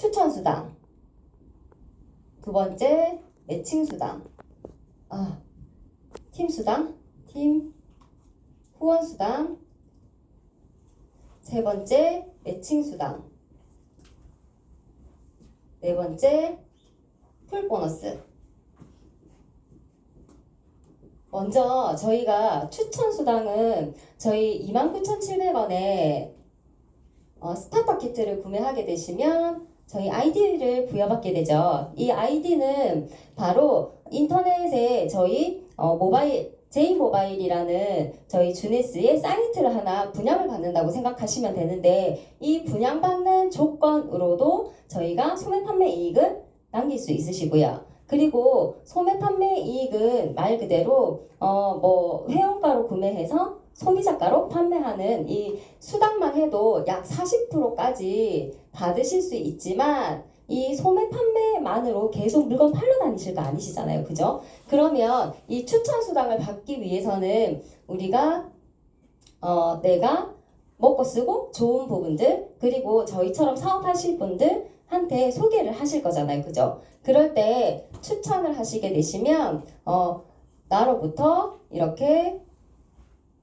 추천 수당. 두 번째 매칭 수당. 아, 팀 수당, 팀 후원 수당. 세 번째 매칭 수당. 네 번째 풀 보너스. 먼저 저희가 추천 수당은 저희 29,700원에 어, 스타터 키트를 구매하게 되시면 저희 아이디를 부여받게 되죠. 이 아이디는 바로 인터넷에 저희 어, 모바일 제이 모바일이라는 저희 주네스의 사이트를 하나 분양을 받는다고 생각하시면 되는데 이 분양받는 조건으로도 저희가 소매 판매 이익을 남길 수 있으시고요. 그리고 소매 판매 이익은 말 그대로 어 뭐 회원가로 구매해서 소비자가로 판매하는 이 수당만 해도 약 40%까지 받으실 수 있지만 이 소매 판매만으로 계속 물건 팔러 다니실 거 아니시잖아요. 그죠? 그러면 이 추천 수당을 받기 위해서는 우리가 어 내가 먹고 쓰고 좋은 부분들 그리고 저희처럼 사업하실 분들 한테 소개를 하실 거잖아요. 그죠? 그럴 때 추천을 하시게 되시면 어 나로부터 이렇게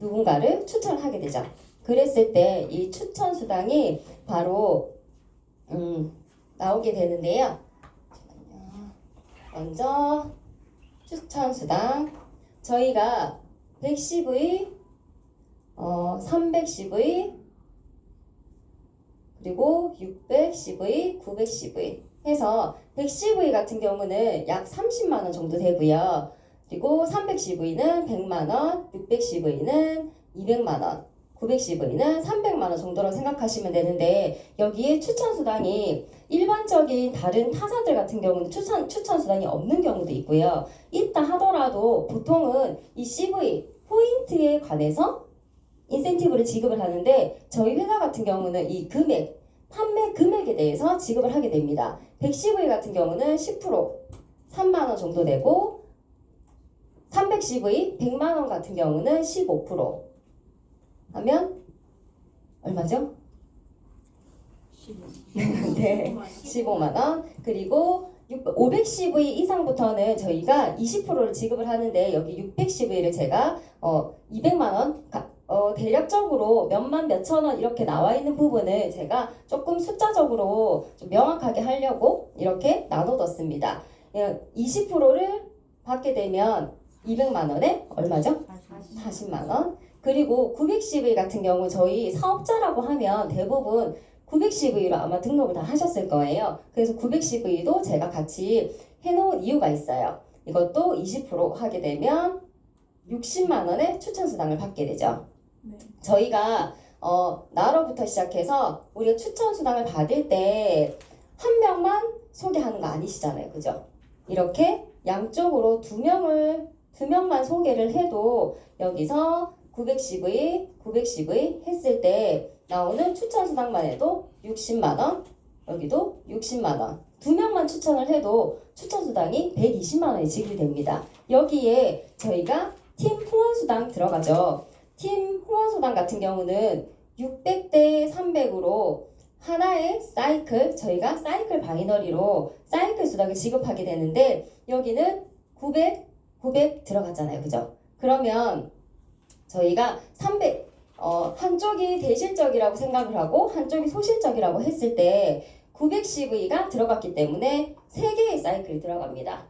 누군가를 추천하게 되죠. 그랬을 때 이 추천 수당이 바로 음, 나오게 되는데요. 먼저 추천 수당 저희가 110의 어, 310의 그리고 610의 910의 해서 110의 같은 경우는 약 30만 원 정도 되고요. 그리고 310V는 100만원, 610V는 200만원, 910V는 300만원 정도로 생각하시면 되는데 여기에 추천수당이 일반적인 다른 타사들 같은 경우는 추천, 추천수당이 없는 경우도 있고요. 있다 하더라도 보통은 이 CV, 포인트에 관해서 인센티브를 지급을 하는데 저희 회사 같은 경우는 이 금액, 판매 금액에 대해서 지급을 하게 됩니다. 110V 같은 경우는 10% 3만원 정도 되고 310의 100만 원 같은 경우는 15% 하면 얼마죠? 네, 15만 원. 그리고 510의 이상부터는 저희가 20%를 지급을 하는데 여기 610의를 제가 어 200만 원 가- 어, 대략적으로 몇만 몇천 원 이렇게 나와 있는 부분을 제가 조금 숫자적으로 좀 명확하게 하려고 이렇게 나눠뒀습니다. 20%를 받게 되면 200만 원에 얼마죠? 40만 원. 그리고 910일 같은 경우 저희 사업자라고 하면 대부분 910V로 아마 등록을 다 하셨을 거예요. 그래서 910V도 제가 같이 해놓은 이유가 있어요. 이것도 20% 하게 되면 60만 원의 추천 수당을 받게 되죠. 네. 저희가 어, 나로부터 시작해서 우리가 추천 수당을 받을 때 한 명만 소개하는 거 아니시잖아요. 그죠? 이렇게 양쪽으로 두 명을 두 명만 소개를 해도 여기서 910의 910의 했을 때 나오는 추천 수당만 해도 60만 원 여기도 60만 원. 두 명만 추천을 해도 추천 수당이 120만 원이 지급이 됩니다. 여기에 저희가 팀 후원 수당 들어가죠. 팀 후원 수당 같은 경우는 600대 300으로 하나의 사이클, 저희가 사이클 바이너리로 사이클 수당을 지급하게 되는데 여기는 900, 900 들어갔잖아요. 그죠? 그러면 저희가 300, 어, 한쪽이 대실적이라고 생각을 하고 한쪽이 소실적이라고 했을 때 910V가 들어갔기 때문에 3개의 사이클이 들어갑니다.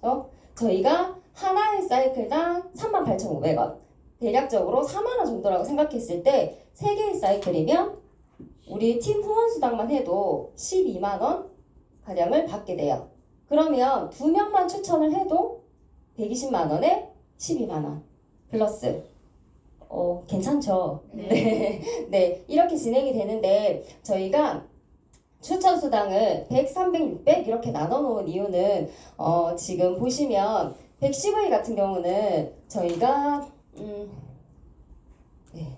그래서 저희가 하나의 사이클당 38,500원 대략적으로 4만원 정도라고 생각했을 때 3개의 사이클이면 우리 팀 후원 수당만 해도 12만원 가량을 받게 돼요. 그러면 두 명만 추천을 해도 120만원에 12만원 플러스 어, 괜찮죠? 네. 네, 이렇게 진행이 되는데 저희가 추천 수당을 100, 300, 600 이렇게 나눠 놓은 이유는 어, 지금 보시면 110의 같은 경우는 저희가 음, 네.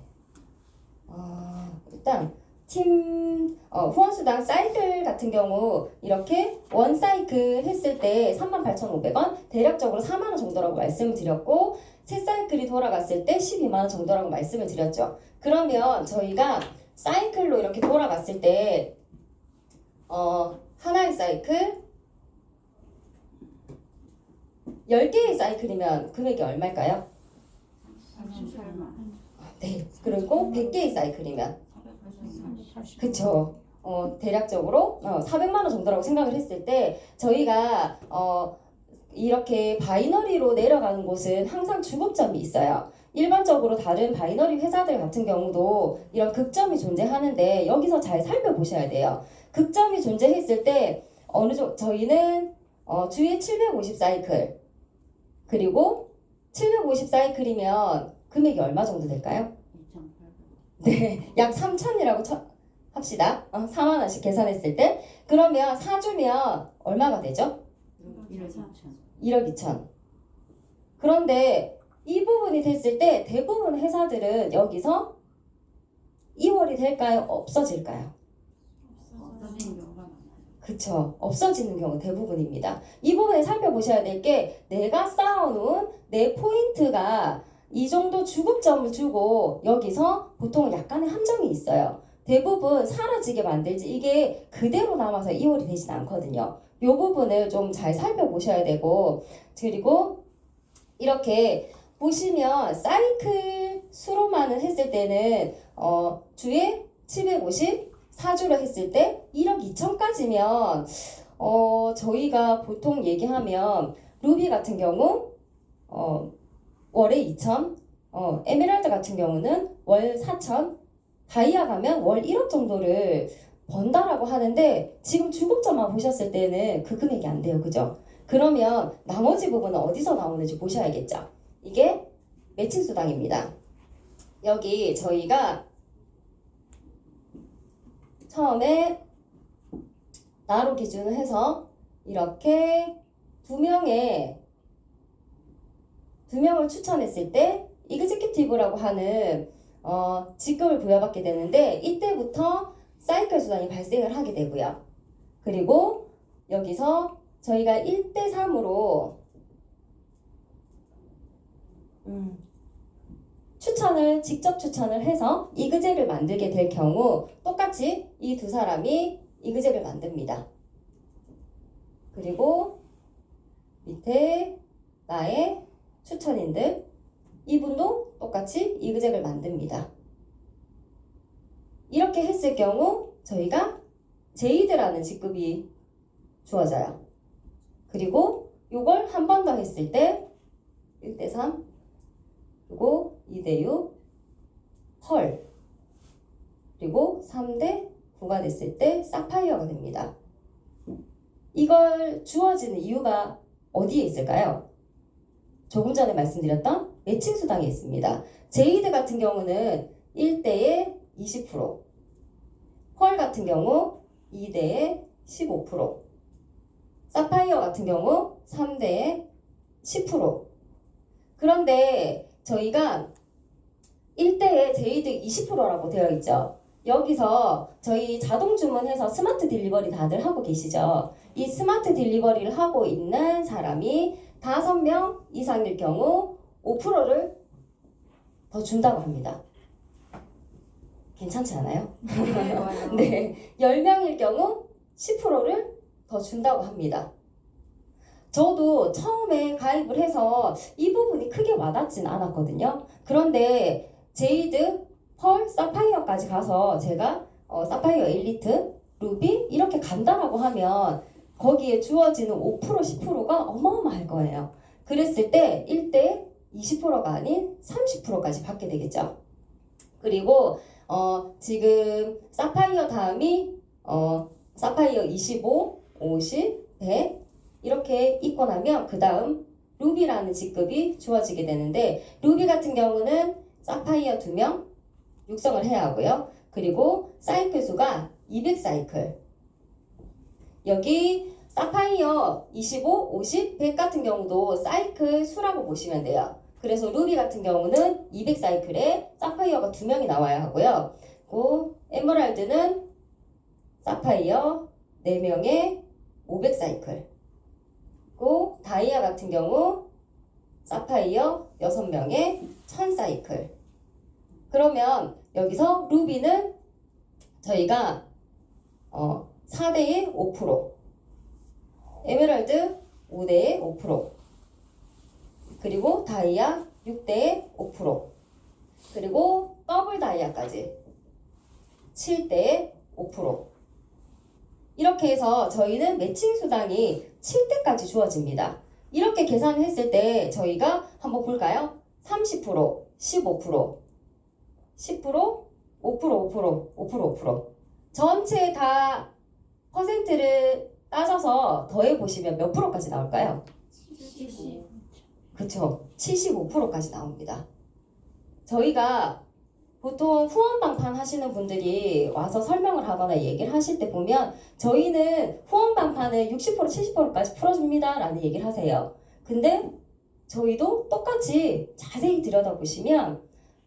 어, 일단 팀 어, 후원수당 사이클 같은 경우 이렇게 원 사이클 했을 때 38,500원 대략적으로 4만원 정도라고 말씀을 드렸고 세 사이클이 돌아갔을 때 12만원 정도라고 말씀을 드렸죠. 그러면 저희가 사이클로 이렇게 돌아갔을 때 어, 하나의 사이클 10개의 사이클이면 금액이 얼마일까요? 38만. 네. 그리고 100개의 사이클이면 40. 그쵸. 어, 대략적으로 어, 400만 원 정도라고 생각을 했을 때 저희가 어, 이렇게 바이너리로 내려가는 곳은 항상 주급점이 있어요. 일반적으로 다른 바이너리 회사들 같은 경우도 이런 극점이 존재하는데 여기서 잘 살펴보셔야 돼요. 극점이 존재했을 때 어느 정도 저희는 어, 주에 750 사이클 그리고 750 사이클이면 금액이 얼마 정도 될까요? 2,800. 네, 약 3천이라고 쳐, 합시다. 어, 4만 원씩 계산했을 때 그러면 사주면 얼마가 되죠? 1억 2천. 1억 2천. 그런데 이 부분이 됐을 때 대부분 회사들은 여기서 2월이 될까요? 없어질까요? 없어진 경우가 많아요. 그쵸. 없어지는 경우 대부분입니다. 이 부분에 살펴보셔야 될 게 내가 쌓아놓은 내 포인트가 이 정도 주급점을 주고 여기서 보통 약간의 함정이 있어요. 대부분 사라지게 만들지 이게 그대로 남아서 2월이 되진 않거든요. 이 부분을 좀 잘 살펴보셔야 되고 그리고 이렇게 보시면 사이클 수로만은 했을 때는 어, 주에 750 사주를 했을 때 1억 2천까지면 어, 저희가 보통 얘기하면 루비 같은 경우 어, 월에 2천, 어, 에메랄드 같은 경우는 월 4천, 다이아 가면 월 1억 정도를 번다라고 하는데 지금 주급점만 보셨을 때는 그 금액이 안 돼요. 그죠? 그러면 나머지 부분은 어디서 나오는지 보셔야겠죠. 이게 매칭 수당입니다. 여기 저희가 처음에 나로 기준을 해서 이렇게 두 명의 두 명을 추천했을 때 이그제큐티브라고 하는 어, 직급을 부여받게 되는데 이때부터 사이클 수단이 발생을 하게 되고요. 그리고 여기서 저희가 1대 3으로 음, 추천을 직접 추천을 해서 이그제를 만들게 될 경우 똑같이 이 두 사람이 이그제를 만듭니다. 그리고 밑에 나의 추천인들 이분도 똑같이 이그젝을 만듭니다. 이렇게 했을 경우 저희가 제이드라는 직급이 주어져요. 그리고 요걸 한 번 더 했을 때 1대3 그리고 2대6 펄 그리고 3대 9가 됐을 때 사파이어가 됩니다. 이걸 주어지는 이유가 어디에 있을까요? 조금 전에 말씀드렸던 매칭 수당에 있습니다. 제이드 같은 경우는 1대에 20%, 펄 같은 경우 2대에 15%, 사파이어 같은 경우 3대에 10%. 그런데 저희가 1대에 제이드 20%라고 되어 있죠. 여기서 저희 자동 주문해서 스마트 딜리버리 다들 하고 계시죠. 이 스마트 딜리버리를 하고 있는 사람이 5명 이상일 경우 5%를 더 준다고 합니다. 괜찮지 않아요? 네. 10명일 경우 10%를 더 준다고 합니다. 저도 처음에 가입을 해서 이 부분이 크게 와닿진 않았거든요. 그런데 제이드, 펄, 사파이어까지 가서 제가 어, 사파이어 엘리트, 루비 이렇게 간다라고 하면 거기에 주어지는 5% 10%가 어마어마할 거예요. 그랬을 때 1대 20%가 아닌 30%까지 받게 되겠죠. 그리고 어, 지금 사파이어 다음이 어, 사파이어 25, 50, 100 이렇게 있고 나면 그 다음 루비라는 직급이 주어지게 되는데 루비 같은 경우는 사파이어 2명 육성을 해야 하고요. 그리고 사이클 수가 200사이클 여기 사파이어 25, 50, 100 같은 경우도 사이클 수라고 보시면 돼요. 그래서 루비 같은 경우는 200 사이클에 사파이어가 2명이 나와야 하고요. 그리고 에메랄드는 사파이어 4명에 500 사이클 그리고 다이아 같은 경우 사파이어 6명에 1000 사이클 그러면 여기서 루비는 저희가 어, 4대에 5%. 에메랄드 5대에 5%. 그리고 다이아 6대에 5%. 그리고 더블 다이아까지 7대에 5%. 이렇게 해서 저희는 매칭 수당이 7대까지 주어집니다. 이렇게 계산을 했을 때 저희가 한번 볼까요? 30%, 15%, 10%, 5%, 5%, 5%, 5%. 전체 다 퍼센트를 따져서 더해 보시면 몇 프로까지 나올까요? 75. 그쵸. 75%까지 나옵니다. 저희가 보통 후원방판 하시는 분들이 와서 설명을 하거나 얘기를 하실 때 보면 저희는 후원방판을 60% 70%까지 풀어줍니다 라는 얘기를 하세요. 근데 저희도 똑같이 자세히 들여다보시면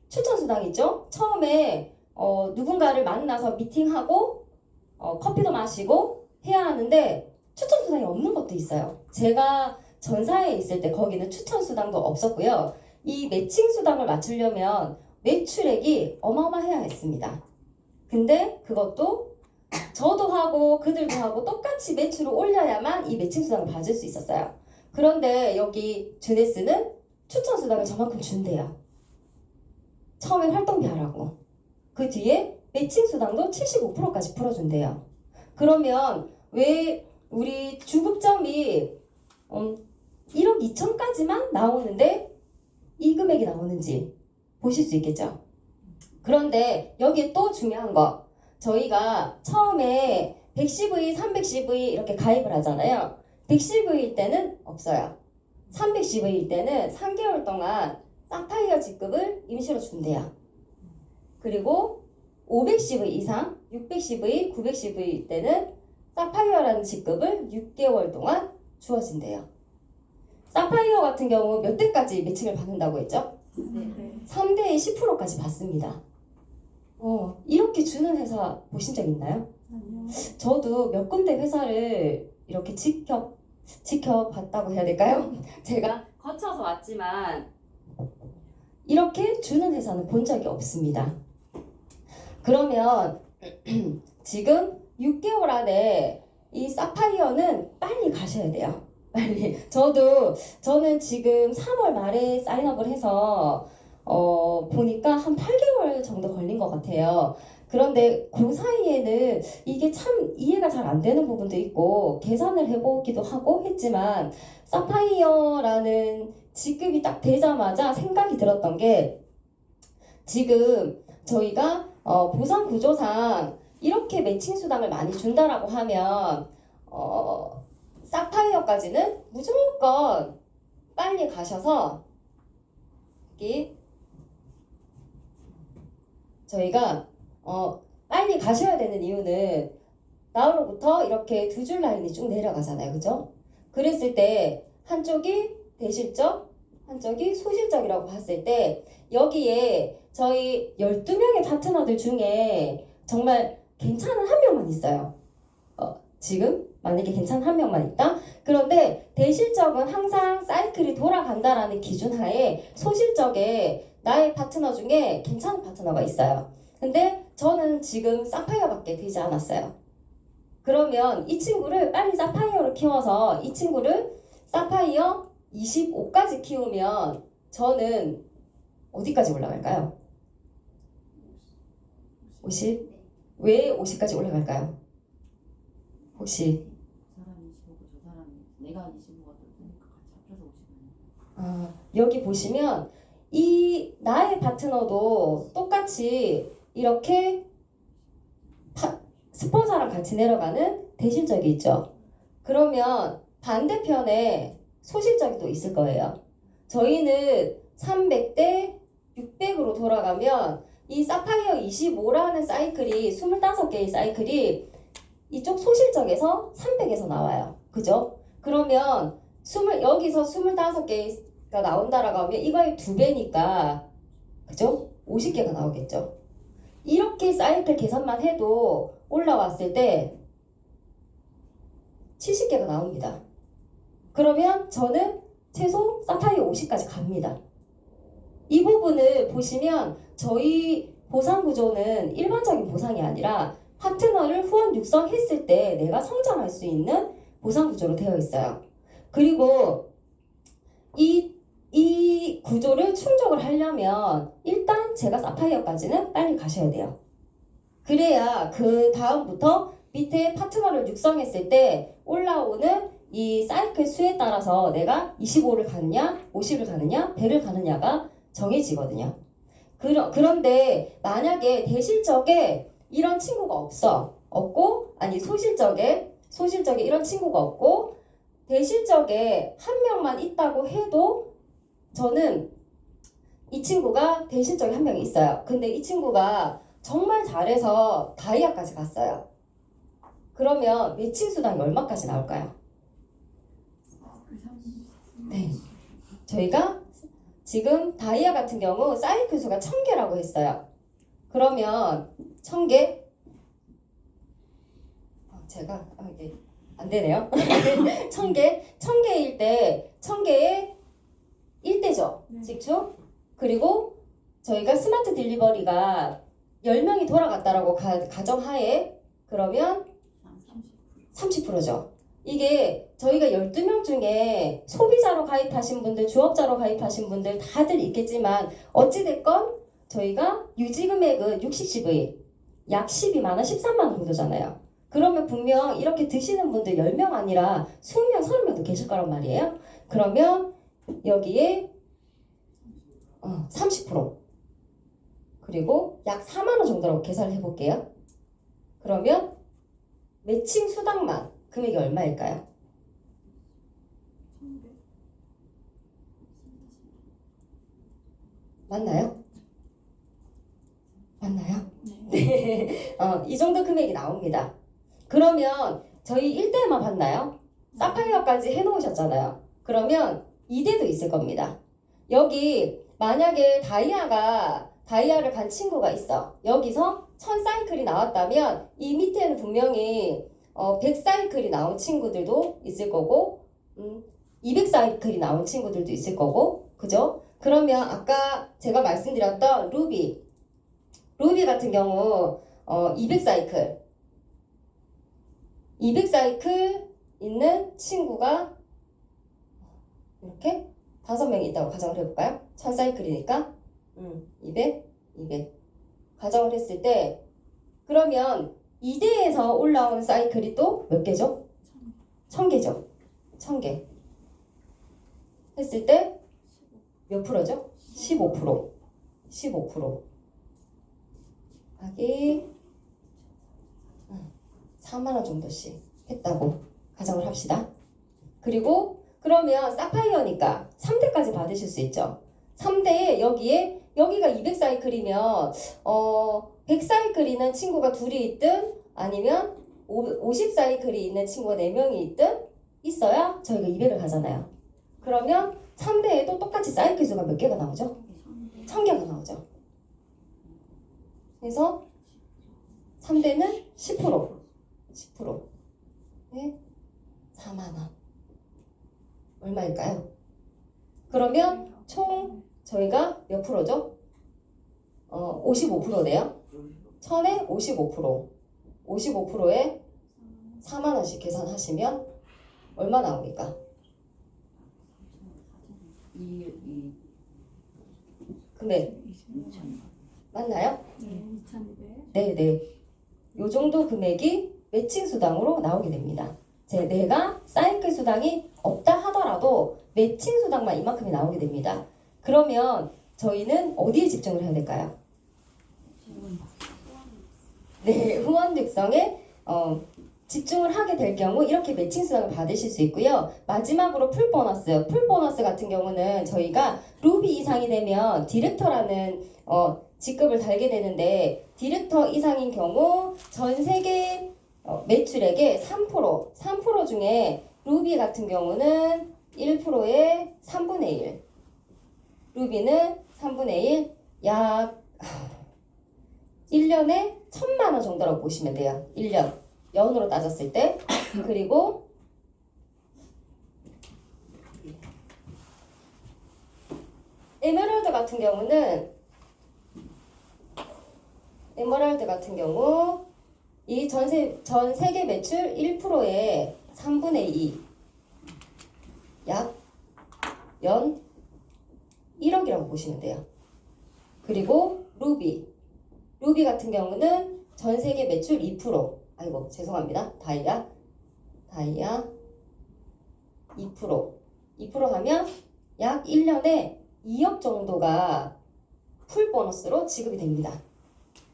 추천수당 있죠? 처음에 어, 누군가를 만나서 미팅하고 어, 커피도 마시고 해야 하는데 추천 수당이 없는 것도 있어요. 제가 전사에 있을 때 거기는 추천 수당도 없었고요. 이 매칭 수당을 맞추려면 매출액이 어마어마해야 했습니다. 근데 그것도 저도 하고 그들도 하고 똑같이 매출을 올려야만 이 매칭 수당을 받을 수 있었어요. 그런데 여기 주네스는 추천 수당을 저만큼 준대요. 처음에 활동비 하라고. 그 뒤에 매칭 수당도 75%까지 풀어준대요. 그러면 왜 우리 주급점이 음, 1억 2천까지만 나오는데 이 금액이 나오는지 보실 수 있겠죠. 그런데 여기에 또 중요한 거 저희가 처음에 110V, 310V 이렇게 가입을 하잖아요. 110V일 때는 없어요. 310V일 때는 3개월 동안 사파이어 직급을 임시로 준대요. 그리고 510V 이상, 610V, 910V일 때는 사파이어라는 직급을 6개월 동안 주어진대요. 사파이어 같은 경우 몇 대까지 매칭을 받는다고 했죠? 네. 3대에 10%까지 받습니다. 어, 이렇게 주는 회사 보신 적 있나요? 아니요. 저도 몇 군데 회사를 이렇게 지켜, 지켜봤다고 해야 될까요? 제가 거쳐서 왔지만, 이렇게 주는 회사는 본 적이 없습니다. 그러면, 지금 6개월 안에 이 사파이어는 빨리 가셔야 돼요. 빨리. 저도, 저는 지금 3월 말에 사인업을 해서, 어, 보니까 한 8개월 정도 걸린 것 같아요. 그런데 그 사이에는 이게 참 이해가 잘 안 되는 부분도 있고 계산을 해보기도 하고 했지만 사파이어라는 직급이 딱 되자마자 생각이 들었던 게 지금 저희가 어, 보상 구조상 이렇게 매칭 수당을 많이 준다라고 하면 어, 사파이어까지는 무조건 빨리 가셔서 여기 저희가 어, 빨리 가셔야 되는 이유는 나우로부터 이렇게 두 줄 라인이 쭉 내려가잖아요. 그죠? 그랬을 때 한쪽이 대실적, 한쪽이 소실적이라고 봤을 때 여기에 저희 12명의 파트너들 중에 정말 괜찮은 한 명만 있어요. 어, 지금 만약에 괜찮은 한 명만 있다? 그런데 대실적은 항상 사이클이 돌아간다라는 기준 하에 소실적에 나의 파트너 중에 괜찮은 파트너가 있어요. 근데 저는 지금 사파이어밖에 되지 않았어요. 그러면 이 친구를 빨리 사파이어로 키워서 이 친구를 사파이어 25까지 키우면 저는 어디까지 올라갈까요? 50? 왜 50까지 올라갈까요? 혹시 저 사람이 25고 저 사람이 내가 25가 되니까 같이 합쳐서 50. 아, 여기 보시면 이 나의 파트너도 똑같이 이렇게 파- 스폰서랑 같이 내려가는 대실적이 있죠. 그러면 반대편에 소실적이 또 있을 거예요. 저희는 300대 600으로 돌아가면 이 사파이어 25라는 사이클이 25개의 사이클이 이쪽 소실적에서 300에서 나와요. 그죠? 그러면 20, 여기서 25개가 나온다라고 하면 이거의 두 배니까 그죠? 50개가 나오겠죠. 이렇게 사이클 계산만 해도 올라왔을 때 70개가 나옵니다. 그러면 저는 최소 사파이어 50까지 갑니다. 이 부분을 보시면 저희 보상 구조는 일반적인 보상이 아니라 파트너를 후원 육성했을 때 내가 성장할 수 있는 보상 구조로 되어 있어요. 그리고 이, 이 구조를 충족을 하려면 일단 제가 사파이어까지는 빨리 가셔야 돼요. 그래야 그 다음부터 밑에 파트너를 육성했을 때 올라오는 이 사이클 수에 따라서 내가 25를 가느냐, 50을 가느냐, 100을 가느냐가 정해지거든요. 그러, 그런데 만약에 대실적에 이런 친구가 없어. 없고, 아니, 소실적에, 소실적에 이런 친구가 없고, 대실적에 한 명만 있다고 해도 저는 이 친구가 대실적에 한 명이 있어요. 근데 이 친구가 정말 잘해서 다이아까지 갔어요. 그러면 매칭 수당이 얼마까지 나올까요? 네. 저희가 지금 다이아 같은 경우 사이클 수가 1000개라고 했어요. 그러면 1000개 아, 제가 아, 이게 안 되네요. 1000개 1000개일 때 1000개에 1대죠. 네. 직축. 그리고 저희가 스마트 딜리버리가 10명이 돌아갔다라고 가, 가정하에 그러면 30%죠. 이게 저희가 12명 중에 소비자로 가입하신 분들, 주업자로 가입하신 분들 다들 있겠지만 어찌됐건 저희가 유지 금액은 60cv, 약 12만 원, 13만 원 정도잖아요. 그러면 분명 이렇게 드시는 분들 10명 아니라 20명, 30명도 계실 거란 말이에요. 그러면 여기에 어, 30% 그리고 약 4만 원 정도라고 계산을 해볼게요. 그러면 매칭 수당만 금액이 얼마일까요? 맞나요? 맞나요? 네. 어, 이 정도 금액이 나옵니다. 그러면 저희 1대만 봤나요? 사파이어까지 해놓으셨잖아요. 그러면 2대도 있을 겁니다. 여기 만약에 다이아가 다이아를 간 친구가 있어. 여기서 1000 사이클이 나왔다면 이 밑에는 분명히 어, 100 사이클이 나온 친구들도 있을 거고 음, 200 사이클이 나온 친구들도 있을 거고 그죠? 그러면 아까 제가 말씀드렸던 루비 루비 같은 경우 어, 200 사이클 200 사이클 있는 친구가 이렇게 다섯 명이 있다고 가정을 해볼까요? 1000 사이클이니까 음, 200, 200 가정을 했을 때 그러면 2대에서 올라온 사이클이 또 몇 개죠? 1000개죠. 1000개. 했을 때 몇 프로죠? 15%. 15%. 하기 4만 원 정도씩 했다고 가정을 합시다. 그리고 그러면 사파이어니까 3대까지 받으실 수 있죠. 3대에 여기에 여기가 200사이클이면 어 100사이클이는 친구가 둘이 있든 아니면 50사이클이 있는 친구가 4명이 있든 있어야 저희가 200을 가잖아요. 그러면 3대에도 똑같이 사이클 수가 몇 개가 나오죠? 1000개가 나오죠. 그래서 3대는 10% 10% 네? 4만원 얼마일까요? 그러면 총 저희가 몇 프로죠? 어, 55%네요. 1000에 55%. 55%에 4만원씩 계산하시면 얼마 나옵니까? 이, 이, 금액 2천. 맞나요? 네, 2,200. 네네. 요 정도 금액이 매칭 수당으로 나오게 됩니다. 제 내가 사이클 수당이 없다 하더라도 매칭 수당만 이만큼이 나오게 됩니다. 그러면 저희는 어디에 집중을 해야 될까요? 네, 후원 육성에 어, 집중을 하게 될 경우 이렇게 매칭 수당을 받으실 수 있고요. 마지막으로 풀 보너스. 풀 보너스 같은 경우는 저희가 루비 이상이 되면 디렉터라는 어, 직급을 달게 되는데 디렉터 이상인 경우 전 세계 어, 매출액의 3% 3% 중에 루비 같은 경우는 1%의 3분의 1 루비는 3분의 1약 1년에 1000만 원 정도라고 보시면 돼요. 1년 연으로 따졌을 때 그리고 에메랄드 같은 경우는 에메랄드 같은 경우 이 전세 전 세계 매출 1%의 3분의 2. 약 연 1억이라고 보시면 돼요. 그리고 루비. 루비 같은 경우는 전 세계 매출 2%. 아이고, 죄송합니다. 다이아. 다이아 2%. 2% 하면 약 1년에 2억 정도가 풀 보너스로 지급이 됩니다.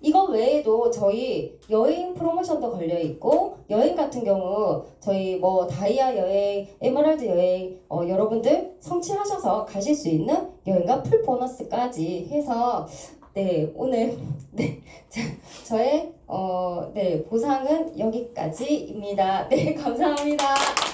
이거 외에도 저희 여행 프로모션도 걸려 있고 여행 같은 경우 저희 뭐 다이아 여행, 에메랄드 여행 어, 여러분들 성취하셔서 가실 수 있는 여행과 풀 보너스까지 해서 네 오늘 네 자, 저의 어, 네 보상은 여기까지입니다. 네 감사합니다.